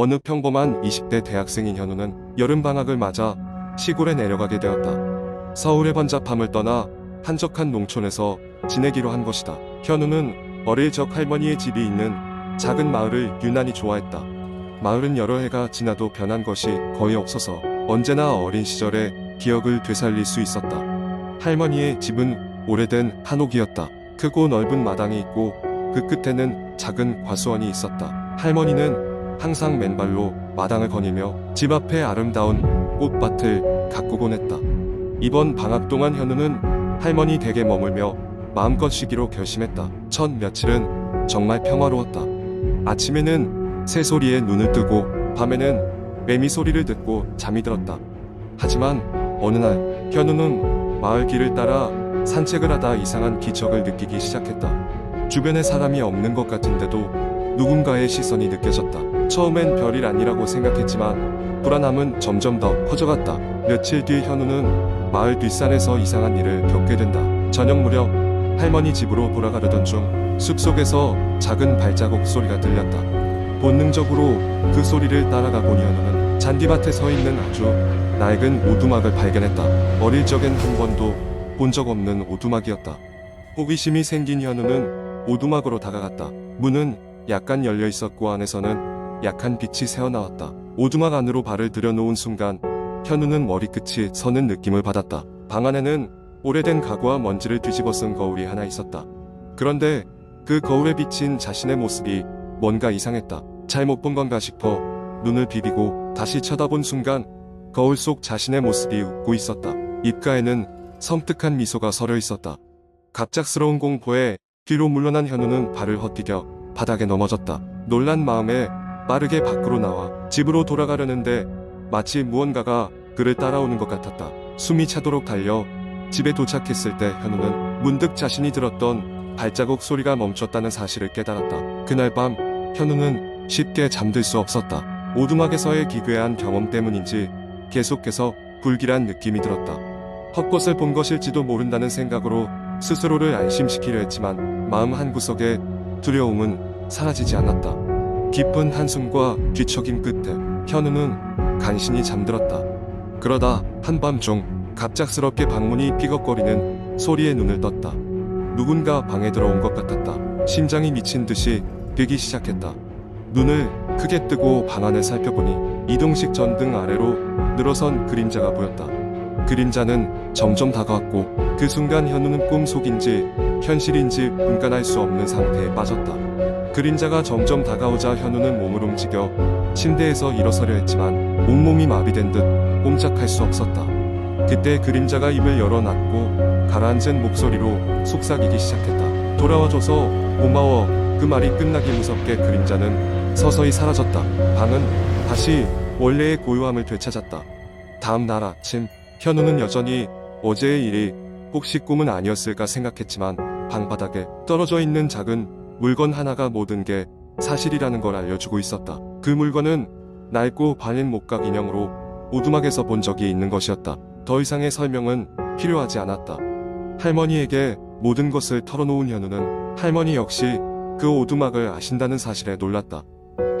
어느 평범한 20대 대학생인 현우는 여름방학을 맞아 시골에 내려가게 되었다. 서울의 번잡함을 떠나 한적한 농촌에서 지내기로 한 것이다. 현우는 어릴 적 할머니의 집이 있는 작은 마을을 유난히 좋아했다. 마을은 여러 해가 지나도 변한 것이 거의 없어서 언제나 어린 시절의 기억을 되살릴 수 있었다. 할머니의 집은 오래된 한옥이었다. 크고 넓은 마당이 있고 그 끝에는 작은 과수원이 있었다. 할머니는 항상 맨발로 마당을 거니며 집 앞에 아름다운 꽃밭을 가꾸곤 했다. 이번 방학 동안 현우는 할머니 댁에 머물며 마음껏 쉬기로 결심했다. 첫 며칠은 정말 평화로웠다. 아침에는 새소리에 눈을 뜨고 밤에는 매미 소리를 듣고 잠이 들었다. 하지만 어느 날 현우는 마을 길을 따라 산책을 하다 이상한 기척을 느끼기 시작했다. 주변에 사람이 없는 것 같은데도 누군가의 시선이 느껴졌다. 처음엔 별일 아니라고 생각했지만 불안함은 점점 더 커져갔다. 며칠 뒤 현우는 마을 뒷산에서 이상한 일을 겪게 된다. 저녁 무렵 할머니 집으로 돌아가려던 중 숲속에서 작은 발자국 소리가 들렸다. 본능적으로 그 소리를 따라가 보니 현우는 잔디밭에 서 있는 아주 낡은 오두막을 발견했다. 어릴 적엔 한 번도 본 적 없는 오두막이었다. 호기심이 생긴 현우는 오두막으로 다가갔다. 문은 약간 열려 있었고 안에서는 약한 빛이 새어나왔다. 오두막 안으로 발을 들여놓은 순간 현우는 머리끝이 서는 느낌을 받았다. 방 안에는 오래된 가구와 먼지를 뒤집어 쓴 거울이 하나 있었다. 그런데 그 거울에 비친 자신의 모습이 뭔가 이상했다. 잘못 본 건가 싶어 눈을 비비고 다시 쳐다본 순간 거울 속 자신의 모습이 웃고 있었다. 입가에는 섬뜩한 미소가 서려 있었다. 갑작스러운 공포에 뒤로 물러난 현우는 발을 헛디뎌 바닥에 넘어졌다. 놀란 마음에 빠르게 밖으로 나와 집으로 돌아가려는데 마치 무언가가 그를 따라오는 것 같았다. 숨이 차도록 달려 집에 도착했을 때 현우는 문득 자신이 들었던 발자국 소리가 멈췄다는 사실을 깨달았다. 그날 밤 현우는 쉽게 잠들 수 없었다. 오두막에서의 기괴한 경험 때문인지 계속해서 불길한 느낌이 들었다. 헛것을 본 것일지도 모른다는 생각으로 스스로를 안심시키려 했지만 마음 한구석에 두려움은 사라지지 않았다. 깊은 한숨과 뒤척임 끝에 현우는 간신히 잠들었다. 그러다 한밤중 갑작스럽게 방문이 삐걱거리는 소리에 눈을 떴다. 누군가 방에 들어온 것 같았다. 심장이 미친 듯이 뛰기 시작했다. 눈을 크게 뜨고 방 안을 살펴보니 이동식 전등 아래로 늘어선 그림자가 보였다. 그림자는 점점 다가왔고 그 순간 현우는 꿈속인지 현실인지 분간할 수 없는 상태에 빠졌다. 그림자가 점점 다가오자 현우는 몸을 움직여 침대에서 일어서려 했지만 온몸이 마비된 듯 꼼짝할 수 없었다. 그때 그림자가 입을 열어놨고 가라앉은 목소리로 속삭이기 시작했다. 돌아와줘서 고마워. 그 말이 끝나기 무섭게 그림자는 서서히 사라졌다. 방은 다시 원래의 고요함을 되찾았다. 다음 날 아침 현우는 여전히 어제의 일이 혹시 꿈은 아니었을까 생각했지만 방바닥에 떨어져 있는 작은 물건 하나가 모든 게 사실이라는 걸 알려주고 있었다. 그 물건은 낡고 발린 목각 인형으로 오두막에서 본 적이 있는 것이었다. 더 이상의 설명은 필요하지 않았다. 할머니에게 모든 것을 털어놓은 현우는 할머니 역시 그 오두막을 아신다는 사실에 놀랐다.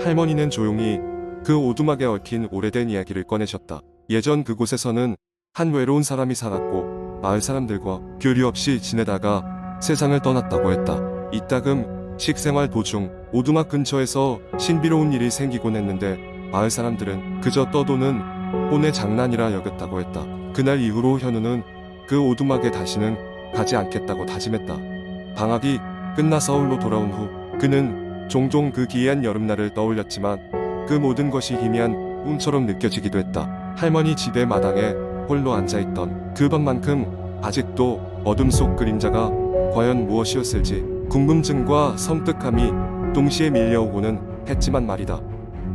할머니는 조용히 그 오두막에 얽힌 오래된 이야기를 꺼내셨다. 예전 그곳에서는 한 외로운 사람이 살았고 마을 사람들과 교류 없이 지내다가 세상을 떠났다고 했다. 이따금 식생활 도중 오두막 근처에서 신비로운 일이 생기곤 했는데 마을 사람들은 그저 떠도는 혼의 장난이라 여겼다고 했다. 그날 이후로 현우는 그 오두막에 다시는 가지 않겠다고 다짐했다. 방학이 끝나 서울로 돌아온 후 그는 종종 그 기이한 여름날을 떠올렸지만 그 모든 것이 희미한 꿈처럼 느껴지기도 했다. 할머니 집의 마당에 홀로 앉아있던 그 밤만큼 아직도 어둠 속 그림자가 과연 무엇이었을지 궁금증과 섬뜩함이 동시에 밀려오고는 했지만 말이다.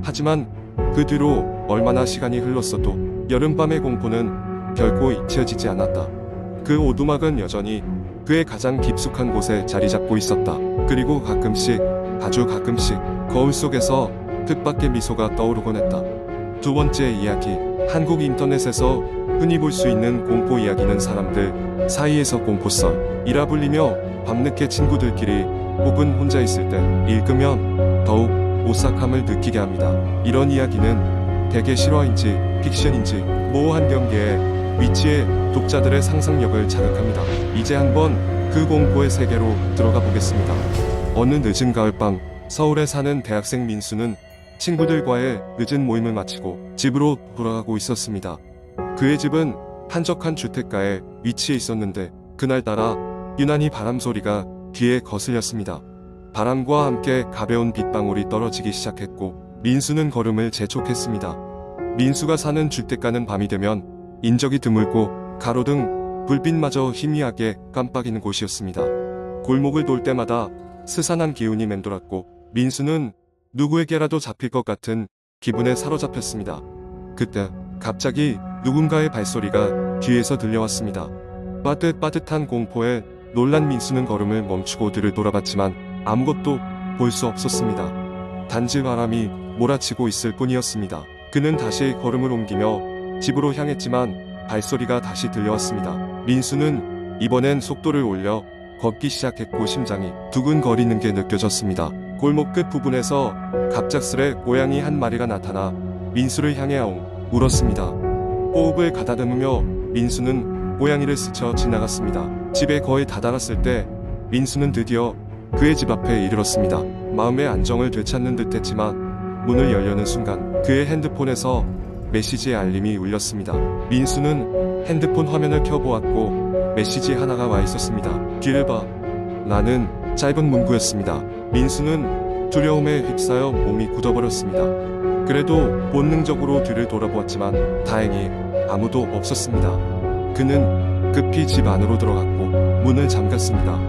하지만 그 뒤로 얼마나 시간이 흘렀어도 여름밤의 공포는 결코 잊혀지지 않았다. 그 오두막은 여전히 그의 가장 깊숙한 곳에 자리 잡고 있었다. 그리고 가끔씩, 아주 가끔씩 거울 속에서 뜻밖의 미소가 떠오르곤 했다. 두 번째 이야기. 한국 인터넷에서 흔히 볼 수 있는 공포 이야기는 사람들 사이에서 공포썰이라 불리며 밤늦게 친구들끼리 혹은 혼자 있을 때 읽으면 더욱 오싹함을 느끼게 합니다. 이런 이야기는 대개 실화인지 픽션인지 모호한 경계에 위치해 독자들의 상상력을 자극합니다. 이제 한번 그 공포의 세계로 들어가 보겠습니다. 어느 늦은 가을밤 서울에 사는 대학생 민수는 친구들과의 늦은 모임을 마치고 집으로 돌아가고 있었습니다. 그의 집은 한적한 주택가에 위치해 있었는데 그날따라 유난히 바람 소리가 귀에 거슬렸습니다. 바람과 함께 가벼운 빗방울이 떨어지기 시작했고 민수는 걸음을 재촉했습니다. 민수가 사는 주택가는 밤이 되면 인적이 드물고 가로등 불빛마저 희미하게 깜빡이는 곳이었습니다. 골목을 돌 때마다 스산한 기운이 맴돌았고 민수는 누구에게라도 잡힐 것 같은 기분에 사로잡혔습니다. 그때 갑자기 누군가의 발소리가 뒤에서 들려왔습니다. 빠듯빠듯한 공포에 놀란 민수는 걸음을 멈추고 뒤를 돌아봤지만 아무것도 볼 수 없었습니다. 단지 바람이 몰아치고 있을 뿐이었습니다. 그는 다시 걸음을 옮기며 집으로 향했지만 발소리가 다시 들려왔습니다. 민수는 이번엔 속도를 올려 걷기 시작했고 심장이 두근거리는 게 느껴졌습니다. 골목 끝 부분에서 갑작스레 고양이 한 마리가 나타나 민수를 향해 아웅 울었습니다. 호흡을 가다듬으며 민수는 고양이를 스쳐 지나갔습니다. 집에 거의 다다랐을 때 민수는 드디어 그의 집 앞에 이르렀습니다. 마음의 안정을 되찾는 듯 했지만 문을 열려는 순간 그의 핸드폰에서 메시지의 알림이 울렸습니다. 민수는 핸드폰 화면을 켜보았고 메시지 하나가 와 있었습니다. 뒤를 봐. 나는 짧은 문구였습니다. 민수는 두려움에 휩싸여 몸이 굳어버렸습니다. 그래도 본능적으로 뒤를 돌아보았지만 다행히 아무도 없었습니다. 그는 급히 집 안으로 들어갔고 문을 잠갔습니다.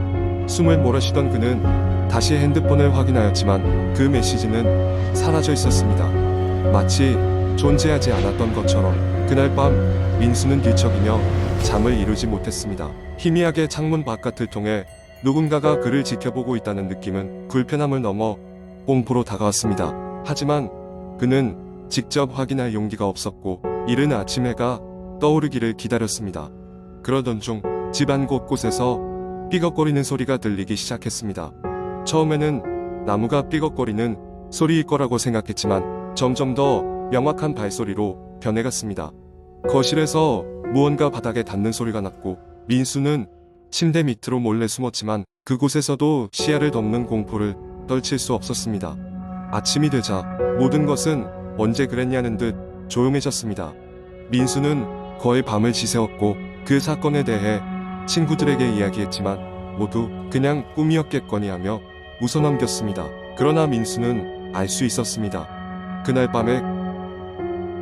숨을 몰아쉬던 그는 다시 핸드폰을 확인하였지만 그 메시지는 사라져 있었습니다. 마치 존재하지 않았던 것처럼 그날 밤 민수는 뒤척이며 잠을 이루지 못했습니다. 희미하게 창문 바깥을 통해 누군가가 그를 지켜보고 있다는 느낌은 불편함을 넘어 공포로 다가왔습니다. 하지만 그는 직접 확인할 용기가 없었고 이른 아침 해가 떠오르기를 기다렸습니다. 그러던 중 집안 곳곳에서 삐걱거리는 소리가 들리기 시작했습니다. 처음에는 나무가 삐걱거리는 소리일 거라고 생각했지만 점점 더 명확한 발소리로 변해갔습니다. 거실에서 무언가 바닥에 닿는 소리가 났고 민수는 침대 밑으로 몰래 숨었지만 그곳에서도 시야를 덮는 공포를 떨칠 수 없었습니다. 아침이 되자 모든 것은 언제 그랬냐는 듯 조용해졌습니다. 민수는 거의 밤을 지새웠고 그 사건에 대해 친구들에게 이야기했지만 모두 그냥 꿈이었겠거니 하며 웃어넘겼습니다. 그러나 민수는 알 수 있었습니다. 그날 밤에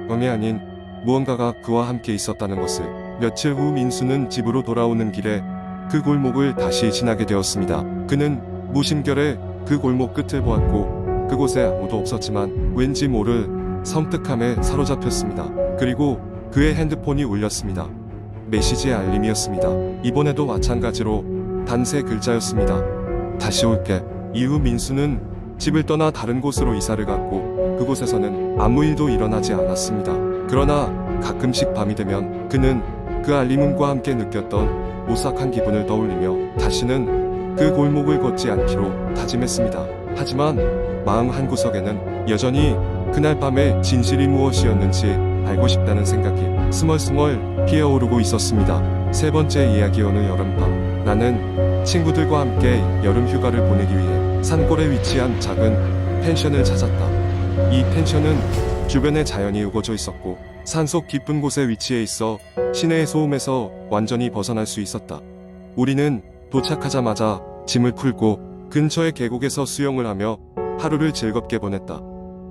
꿈이 아닌 무언가가 그와 함께 있었다는 것을 며칠 후 민수는 집으로 돌아오는 길에 그 골목을 다시 지나게 되었습니다. 그는 무심결에 그 골목 끝을 보았고 그곳에 아무도 없었지만 왠지 모를 섬뜩함에 사로잡혔습니다. 그리고 그의 핸드폰이 울렸습니다. 메시지의 알림이었습니다. 이번에도 마찬가지로 단세 글자였습니다. 다시 올게. 이후 민수는 집을 떠나 다른 곳으로 이사를 갔고 그곳에서는 아무 일도 일어나지 않았습니다. 그러나 가끔씩 밤이 되면 그는 그 알림음과 함께 느꼈던 오싹한 기분을 떠올리며 다시는 그 골목을 걷지 않기로 다짐했습니다. 하지만 마음 한구석에는 여전히 그날 밤의 진실이 무엇이었는지 알고 싶다는 생각이 스멀스멀 피어오르고 있었습니다. 세 번째 이야기 오늘 여름밤 나는 친구들과 함께 여름 휴가를 보내기 위해 산골에 위치한 작은 펜션을 찾았다. 이 펜션은 주변에 자연이 우거져 있었고 산속 깊은 곳에 위치해 있어 시내의 소음에서 완전히 벗어날 수 있었다. 우리는 도착하자마자 짐을 풀고 근처의 계곡에서 수영을 하며 하루를 즐겁게 보냈다.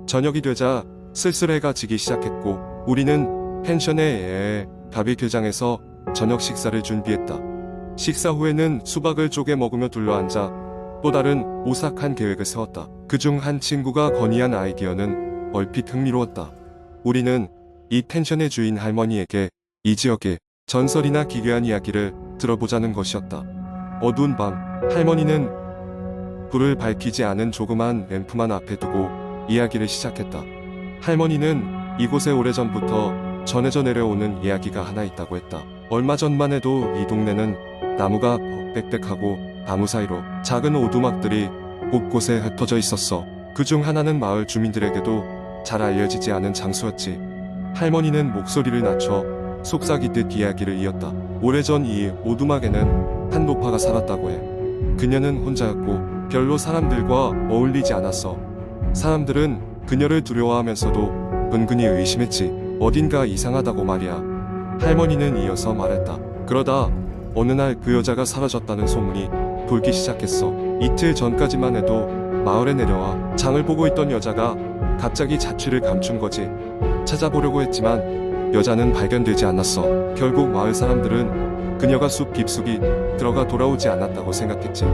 저녁이 되자 슬슬 해가 지기 시작했고 우리는 펜션의 바비큐장에서 저녁 식사를 준비했다. 식사 후에는 수박을 쪼개 먹으며 둘러앉아 또 다른 오싹한 계획을 세웠다. 그중 한 친구가 건의한 아이디어는 얼핏 흥미로웠다. 우리는 이 펜션의 주인 할머니에게 이 지역의 전설이나 기괴한 이야기를 들어보자는 것이었다. 어두운 밤, 할머니는 불을 밝히지 않은 조그만 램프만 앞에 두고 이야기를 시작했다. 할머니는 이곳에 오래전부터 전해져 내려오는 이야기가 하나 있다고 했다. 얼마 전만 해도 이 동네는 나무가 빽빽하고 나무 사이로 작은 오두막들이 곳곳에 흩어져 있었어. 그 중 하나는 마을 주민들에게도 잘 알려지지 않은 장소였지. 할머니는 목소리를 낮춰 속삭이듯 이야기를 이었다. 오래전 이 오두막에는 한 노파가 살았다고 해. 그녀는 혼자였고 별로 사람들과 어울리지 않았어. 사람들은 그녀를 두려워하면서도 은근히 의심했지. 어딘가 이상하다고 말이야. 할머니는 이어서 말했다. 그러다 어느 날 그 여자가 사라졌다는 소문이 돌기 시작했어. 이틀 전까지만 해도 마을에 내려와 장을 보고 있던 여자가 갑자기 자취를 감춘 거지. 찾아보려고 했지만 여자는 발견되지 않았어. 결국 마을 사람들은 그녀가 숲 깊숙이 들어가 돌아오지 않았다고 생각했지.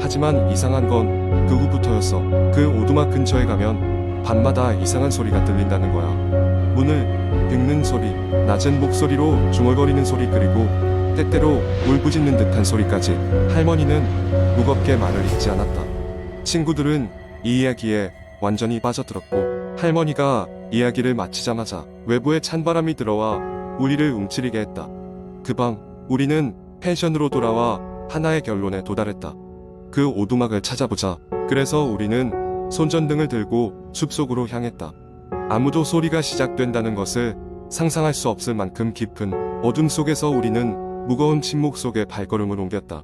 하지만 이상한 건 그 후부터였어. 그 오두막 근처에 가면 밤마다 이상한 소리가 들린다는 거야. 문을 긁는 소리, 낮은 목소리로 중얼거리는 소리 그리고 때때로 울부짖는 듯한 소리까지 할머니는 무겁게 말을 잇지 않았다. 친구들은 이 이야기에 완전히 빠져들었고 할머니가 이야기를 마치자마자 외부에 찬바람이 들어와 우리를 움츠리게 했다. 그 밤 우리는 펜션으로 돌아와 하나의 결론에 도달했다. 그 오두막을 찾아보자. 그래서 우리는 손전등을 들고 숲속으로 향했다. 아무도 소리가 시작된다는 것을 상상할 수 없을 만큼 깊은 어둠 속에서 우리는 무거운 침묵 속에 발걸음을 옮겼다.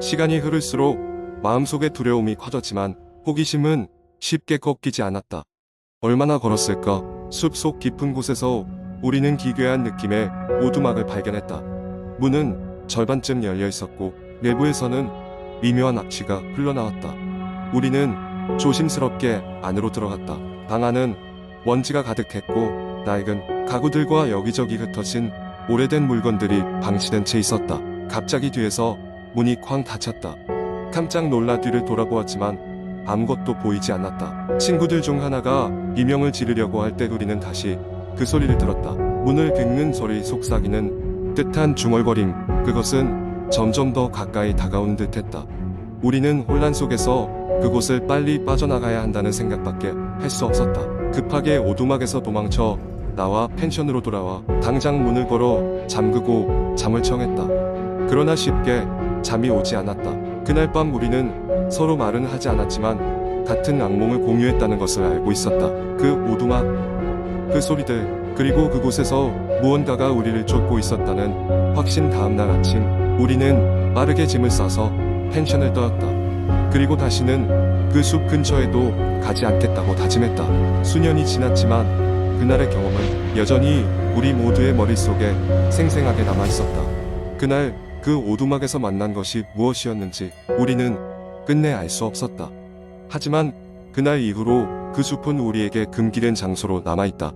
시간이 흐를수록 마음속의 두려움이 커졌지만 호기심은 쉽게 꺾이지 않았다. 얼마나 걸었을까? 숲속 깊은 곳에서 우리는 기괴한 느낌의 오두막을 발견했다. 문은 절반쯤 열려 있었고 내부에서는 미묘한 악취가 흘러나왔다. 우리는 조심스럽게 안으로 들어갔다. 방 안은 먼지가 가득했고 낡은 가구들과 여기저기 흩어진 오래된 물건들이 방치된 채 있었다. 갑자기 뒤에서 문이 쾅 닫혔다. 깜짝 놀라 뒤를 돌아보았지만 아무것도 보이지 않았다. 친구들 중 하나가 비명을 지르려고 할 때 우리는 다시 그 소리를 들었다. 문을 긁는 소리 속삭이는 듯한 중얼거림. 그것은 점점 더 가까이 다가온 듯했다. 우리는 혼란 속에서 그곳을 빨리 빠져나가야 한다는 생각밖에 할 수 없었다. 급하게 오두막에서 도망쳐 나와 펜션으로 돌아와 당장 문을 걸어 잠그고 잠을 청했다. 그러나 쉽게 잠이 오지 않았다. 그날 밤 우리는 서로 말은 하지 않았지만 같은 악몽을 공유했다는 것을 알고 있었다. 그 오두막, 그 소리들, 그리고 그곳에서 무언가가 우리를 쫓고 있었다는 확신 다음날 아침 우리는 빠르게 짐을 싸서 펜션을 떠났다. 그리고 다시는 그 숲 근처에도 가지 않겠다고 다짐했다. 수년이 지났지만 그날의 경험은 여전히 우리 모두의 머릿속에 생생하게 남아 있었다. 그날 그 오두막에서 만난 것이 무엇이었는지 우리는 끝내 알 수 없었다. 하지만 그날 이후로 그 숲은 우리에게 금기된 장소로 남아 있다.